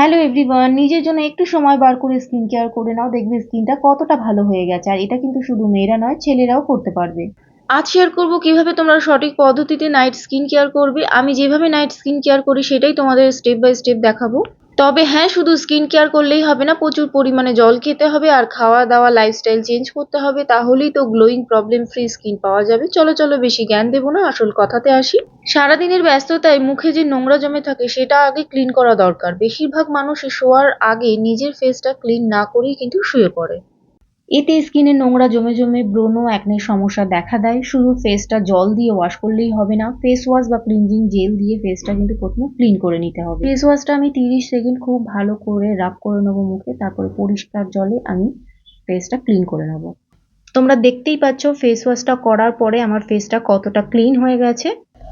Hello everyone নিজের জন্য একটু সময় বার করে স্কিন কেয়ার করে নাও, দেখবে স্কিনটা কতটা ভালো হয়ে গেছে। আর এটা কিন্তু শুধু মেয়েরা নয়, ছেলেরাও করতে পারবে। আজ শেয়ার করব কীভাবে তোমরা সঠিক পদ্ধতিতে নাইট স্কিন কেয়ার করবে। আমি যেভাবে নাইট স্কিন কেয়ার করি, সেটাই তোমাদের স্টেপ বাই স্টেপ দেখাবো। তবে হ্যাঁ শুধু স্কিন কেয়ার করলেই হবে না, প্রচুর পরিমাণে জল খেতে হবে আর খাওয়া দাওয়া লাইফস্টাইল চেঞ্জ করতে হবে, তাহলেই তো গ্লোয়িং প্রবলেম ফ্রি স্কিন পাওয়া যাবে। চলো চলো, বেশি জ্ঞান দেবো না, আসল কথাতে আসি। সারাদিনের ব্যস্ততায় মুখে যে নোংরা জমে থাকে, সেটা আগে ক্লিন করা দরকার। বেশিরভাগ মানুষ শোয়ার আগে নিজের ফেসটা ক্লিন না করেই কিন্তু শুয়ে পড়ে। এতে স্কিনে নোংরা জমে জমে ব্রণ একনের সমস্যা দেখা দেয়। শুধু ফেসটা জল দিয়ে ওয়াশ করলেই হবে না ফেস ওয়াশ বা ক্লিনজিং জেল দিয়ে ফেসটা কিন্তু প্রথমে ক্লিন করে নিতে হবে। ফেস ওয়াশটা আমি তিরিশ সেকেন্ড খুব ভালো করে রাব করে নেব মুখে, তারপরে পরিষ্কার জলে আমি ফেসটা ক্লিন করে নেব। তোমরা দেখতেই পাচ্ছ ফেস ওয়াশটা করার পরে আমার ফেসটা কতটা ক্লিন হয়ে গেছে।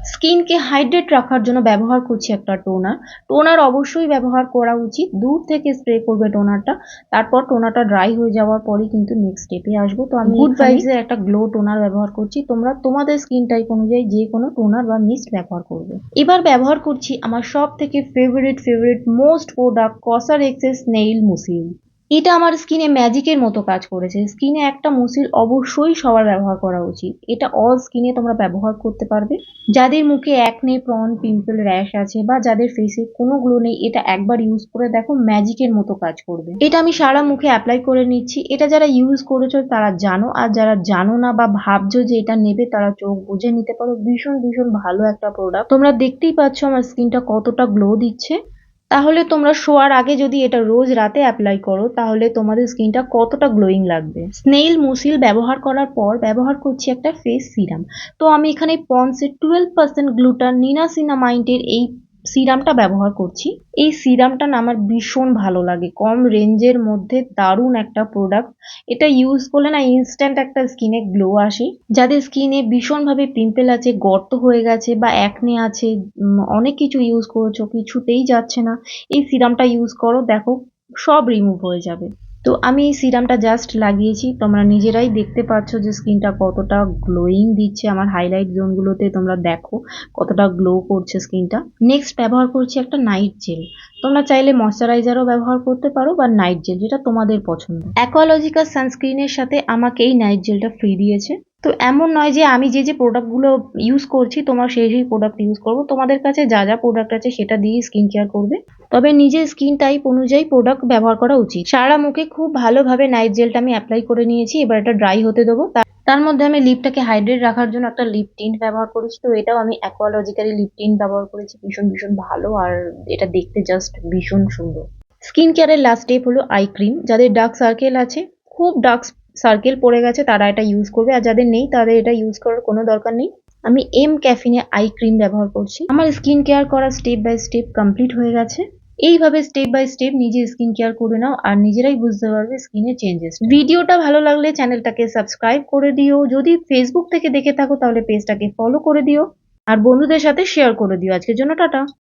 স্কিনকে হাইড্রেট রাখার জন্য ব্যবহার করছি একটা টোনার। টোনার অবশ্যই ব্যবহার করা উচিত। দূর থেকে স্প্রে করবে টোনারটা। তারপর টোনারটা ড্রাই হয়ে যাওয়ার পরই কিন্তু নেক্সট স্টেপে আসব। তো আমি গুড ভাইবসের একটা গ্লো টোনার ব্যবহার করছি। তোমরা তোমাদের স্কিন টাইপ অনুযায়ী যে কোনো টোনার বা মিস্ট ব্যবহার করবে। এবার ব্যবহার করছি আমার সব থেকে favourite favourite most product COSRX snail mucin এটা আমার স্কিনে ম্যাজিকের মতো কাজ করেছে। স্কিনে একটা মুসিল অবশ্যই সবার ব্যবহার করা উচিত। এটা অল স্কিনে তোমরা ব্যবহার করতে পারবে। যাদের মুখে একনে প্রন পিম্পল র্যাশ আছে বা যাদের ফেসে কোনো গ্লো নেই, এটা একবার ইউজ করে দেখো ম্যাজিকের মতো কাজ করবে। এটা আমি সারা মুখে অ্যাপ্লাই করে নিচ্ছি। এটা যারা ইউজ করেছ, তারা জানো। আর যারা জানো না বা ভাবছ যে এটা নেবে, তারা চোখ বুঝে নিতে পারো। ভীষণ ভীষণ ভালো একটা প্রোডাক্ট তোমরা দেখতেই পাচ্ছ আমার স্কিনটা কতটা গ্লো দিচ্ছে। তাহলে তোমরা শোয়ার আগে যদি এটা রোজ রাতে অ্যাপ্লাই করো, তাহলে তোমাদের স্কিনটা কতটা গ্লোয়িং লাগবে। স্নেইল মুসিল ব্যবহার করার পর ব্যবহার করছি একটা ফেস সিরাম তো আমি এখানে পন্সের টুয়েলভ পার্সেন্ট গ্লুটার নিনাসিনামাইন্ডের এই সিরামটা ব্যবহার করছি। এই সিরামটা না আমার ভীষণ ভালো লাগে। কম রেঞ্জের মধ্যে দারুণ একটা প্রোডাক্ট এটা ইউজ করলে না ইনস্ট্যান্ট একটা স্কিনে গ্লো আসে। যাদের স্কিনে ভীষণভাবে পিম্পল আছে, গর্ত হয়ে গেছে বা একনে আছে অনেক কিছু ইউজ করেছ, কিছুতেই যাচ্ছে না। এই সিরামটা ইউজ করো, দেখো, সব রিমুভ হয়ে যাবে। তো আমি এই সিরামটা জাস্ট লাগিয়েছি। তোমরা নিজেরাই দেখতে পাচ্ছ যে স্কিনটা কতটা গ্লোয়িং দিচ্ছে। আমার হাইলাইট জোনগুলোতে তোমরা দেখো কতটা গ্লো করছে স্কিনটা। নেক্সট ব্যবহার করছি একটা নাইট জেল তোমরা চাইলে ময়শ্চারাইজারও ব্যবহার করতে পারো বা নাইট জেল যেটা তোমাদের পছন্দ। অ্যাকোয়ালজিক্যাল সানস্ক্রিনের সাথে আমাকে এই নাইট জেলটা ফ্রি দিয়েছে। তো এমন নয় যে আমি যে যে প্রোডাক্টগুলো ইউজ করছি, তোমার সেই সেই প্রোডাক্ট ইউজ করব। তোমাদের কাছে যা যা প্রোডাক্ট আছে সেটা দিয়ে স্কিন কেয়ার করবে। তবে নিজের স্কিন টাইপ অনুযায়ী প্রোডাক্ট ব্যবহার করা উচিত। সারা মুখে খুব ভালোভাবে নাইট জেলটা আমি অ্যাপ্লাই করে নিয়েছি, এবার এটা ড্রাই হতে দেবো। তার মধ্যে আমি লিপটাকে হাইড্রেট রাখার জন্য একটা লিপ টিন্ট ব্যবহার করেছি। তো এটাও আমি অ্যাকোয়ালজিক্যালি লিপ টিন্ট ব্যবহার করেছি। ভীষণ ভীষণ ভালো আর এটা দেখতে জাস্ট ভীষণ সুন্দর। স্কিন কেয়ারের লাস্ট স্টেপ হলো আই ক্রিম যাদের ডার্ক সার্কেল আছে, খুব ডার্ক সার্কেল পড়ে গেছে, তারা এটা ইউজ করবে। আর যাদের নেই, তাদের এটা ইউজ করার কোনো দরকার নেই। আমি এম ক্যাফিনে আই ক্রিম ব্যবহার করছি। আমার স্কিন কেয়ার করা স্টেপ বাই স্টেপ কমপ্লিট হয়ে গেছে। এইভাবে স্টেপ বাই স্টেপ নিজে স্কিন কেয়ার করে নাও আর নিজেরাই বুঝতে পারবে স্কিনের চেঞ্জেস ভিডিওটা ভালো লাগলে চ্যানেলটাকে সাবস্ক্রাইব করে দিও। যদি ফেসবুক থেকে দেখে থাকো, তাহলে পেজটাকে ফলো করে দিও। আর বন্ধুদের সাথে শেয়ার করে দিও। আজকের জন্য টাটা।